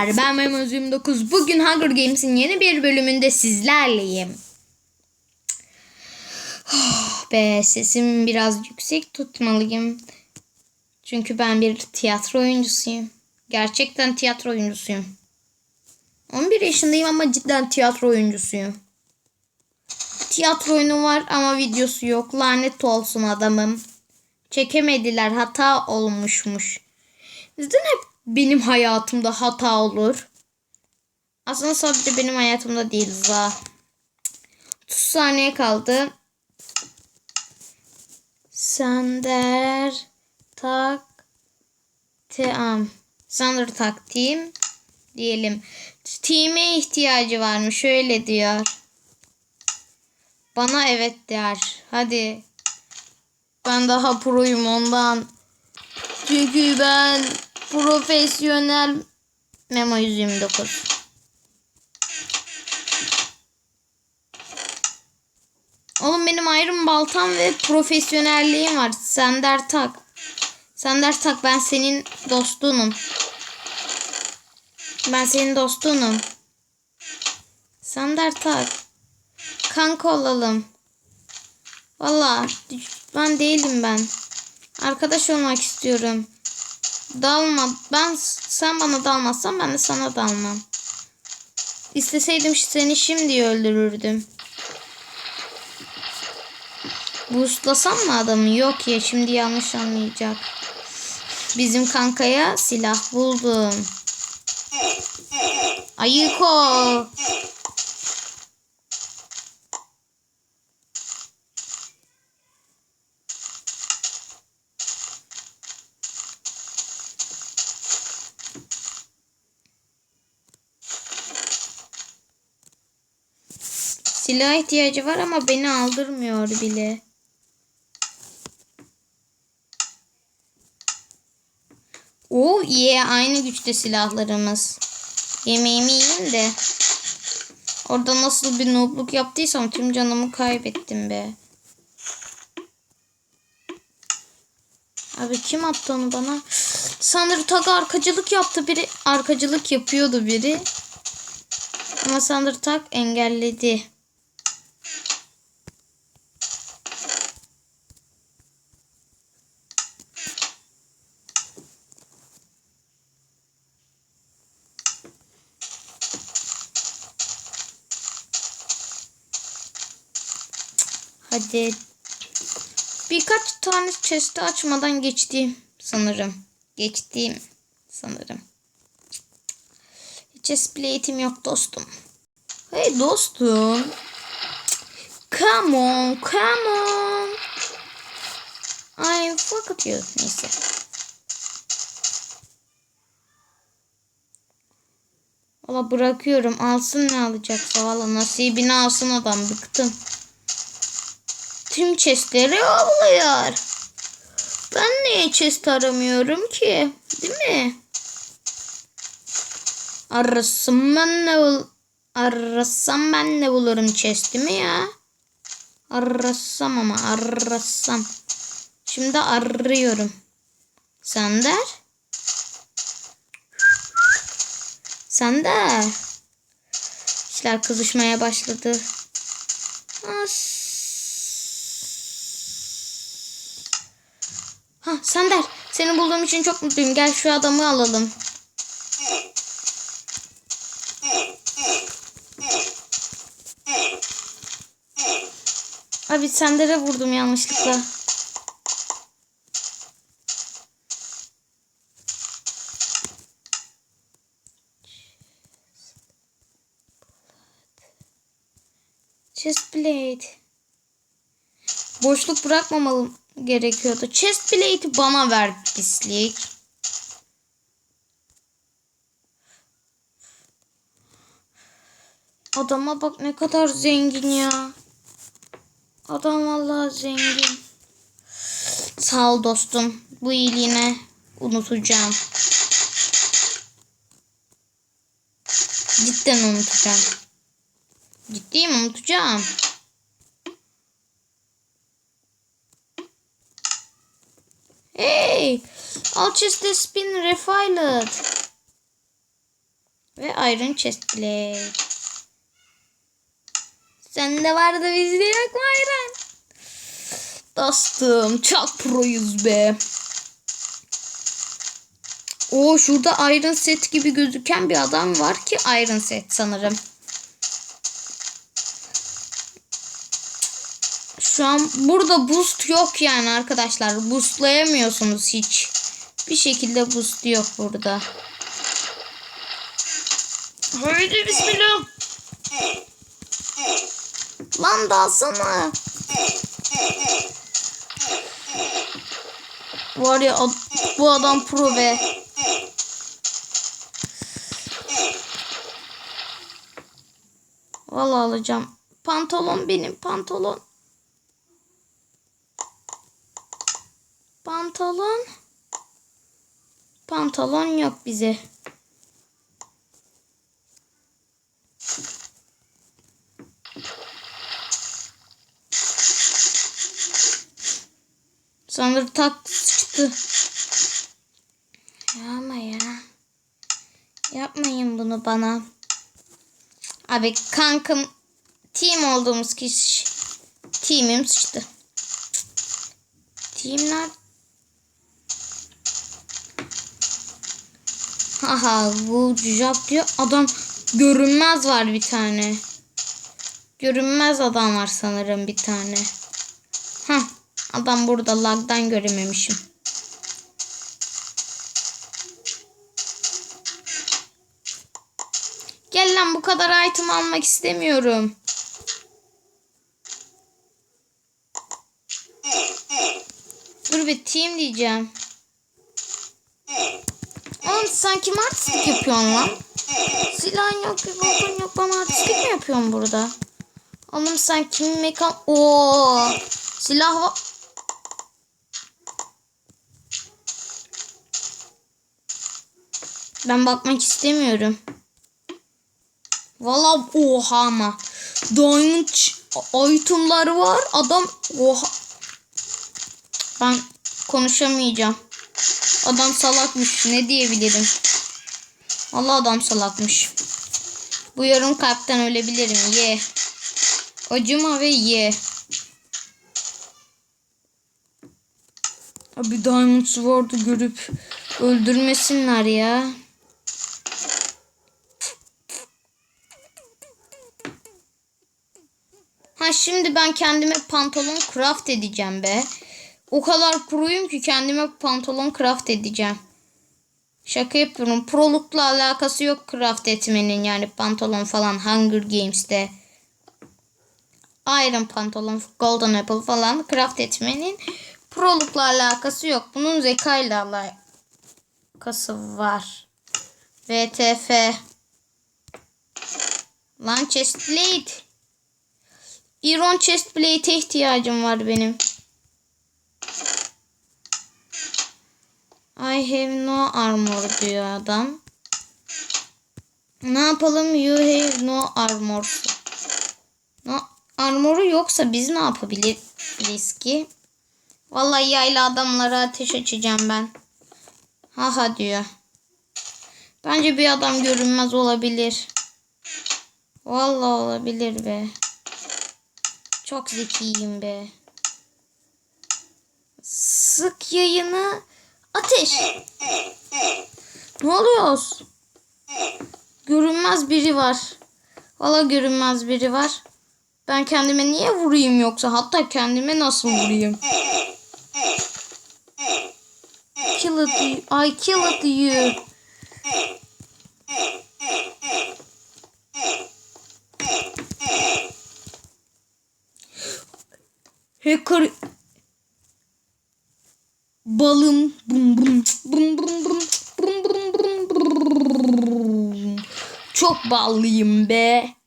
Merhabalar ben Memoz 29. Bugün Hunger Games'in yeni bir bölümünde sizlerleyim. Oh be sesim biraz yüksek tutmalıyım. Çünkü ben bir tiyatro oyuncusuyum. Gerçekten tiyatro oyuncusuyum. 11 yaşındayım ama cidden tiyatro oyuncusuyum. Tiyatro oyunu var ama videosu yok. Lanet olsun adamım. Çekemediler hata olmuşmuş. Neden hep benim hayatımda hata olur? Aslında sadece benim hayatımda değil za. 30 saniye kaldı. Sander tak team. Sander taktiğim diyelim. Team'e ihtiyacı varmış. Şöyle diyor. Bana evet der. Hadi. Ben daha proyum ondan. Çünkü ben profesyonel Memo 129. Oğlum benim ayrım baltam ve profesyonelliğim var. Sender tak. Sender tak ben senin dostunum. Ben senin dostunum. Sender tak. Kanka olalım. Valla ben değilim ben. Arkadaş olmak istiyorum. Dalma. Ben sen bana dalmazsan ben de sana dalmam. İsteseydim seni şimdi öldürürdüm. Boostlasam mı adamı? Yok ya şimdi yanlış anlayacak. Bizim kankaya silah buldum. Ayıko. Silah ihtiyacı var ama beni aldırmıyor bile. Oo iyi aynı güçte silahlarımız. Yemeğimi yiyeyim de. Orada nasıl bir noobluk yaptıysam tüm canımı kaybettim be. Abi kim attı onu bana? Sanırım tak arkacılık yaptı biri. Arkacılık yapıyordu biri. Ama Sandır tak engelledi. Hadi. Birkaç tane chest'i açmadan geçtiğim sanırım. Geçtiğim sanırım. Chest plate'im yok dostum. Hey dostum. Come on, come on. I fuck at you. Neyse. Valla bırakıyorum. Alsın ne alacaksa. Valla nasibini alsın adam. Bıktım. Tüm chestleri alıyor. Ben niye chest aramıyorum ki? Değil mi? Arasam ben ne bul Arasam ben ne bulurum chestimi ya. Arasam ama arasam. Şimdi arıyorum. Sander. Sander. İşler kızışmaya başladı. As. Ha Sander. Seni bulduğum için çok mutluyum. Gel şu adamı alalım. Abi Sender'e vurdum yanlışlıkla. Chestplate. Boşluk bırakmamalı gerekiyordu. Chestplate'i bana ver pislik. Adama bak ne kadar zengin ya. Adam vallahi zengin. Sağ ol dostum. Bu iyiliğine unutacağım. Cidden unutacağım. Ciddiyim unutacağım. Hey! All chest has been. Ve Iron Chest Plate. Sende vardı bizde yok mu Iron? Dostum çok proyuz be. O şurada Iron Set gibi gözüken bir adam var ki Iron Set sanırım. Şu an burada boost yok yani arkadaşlar. Boostlayamıyorsunuz hiç. Bir şekilde boost yok burada. Haydi bismillah. Lan dalsana. Var ya bu adam pro be. Vallahi alacağım. Pantolon benim pantolon. Pantolon. Pantolon yok bize. Sanırım tak çıktı. Ya ama ya. Yapmayın bunu bana. Abi kankım team olduğumuz kişi team'im sıçtı. Teamler Haha bu job diyor. Adam görünmez var bir tane. Görünmez adam var sanırım bir tane. Hah adam burada lagdan görememişim. Gel lan bu kadar item almak istemiyorum. Dur bir team diyeceğim. Sen kim artistlik yapıyorsun lan? Silahın yok bir bakın yok bana artistlik mi yapıyorsun burada? Oğlum sen kim mekan... Oo silah var. Ben bakmak istemiyorum. Valla oha ama. Diamond itemları var. Adam oha. Ben konuşamayacağım. Adam salakmış. Ne diyebilirim? Allah adam salakmış. Bu yarım kalpten ölebilirim. Ye. Acıma ve ye. Abi Diamond Sword'u görüp öldürmesinler ya. Ha şimdi ben kendime pantolon craft edeceğim be. O kadar proyum ki kendime pantolon craft edeceğim. Şaka yapıyorum. Prolukla alakası yok craft etmenin yani pantolon falan Hunger Games'te. Iron pantolon, Golden Apple falan craft etmenin prolukla alakası yok. Bunun zekayla alakası var. VTF Lan chestplate. Iron chestplate'e ihtiyacım var benim. I have no armor diyor adam. Ne yapalım? You have no armor. No, armoru yoksa biz ne yapabiliriz ki? Vallahi yayla adamlara ateş açacağım ben. Haha diyor. Bence bir adam görünmez olabilir. Vallahi olabilir be. Çok zekiyim be. Sık yayını. Ateş. Ne oluyor? Görünmez biri var. Valla görünmez biri var. Ben kendime niye vurayım yoksa? Hatta kendime nasıl vurayım? Kill it. I kill it you. Hacker balım. Bum bum bum bum bum. bum bum bum bum bum bum bum bum, Çok ballıyım be.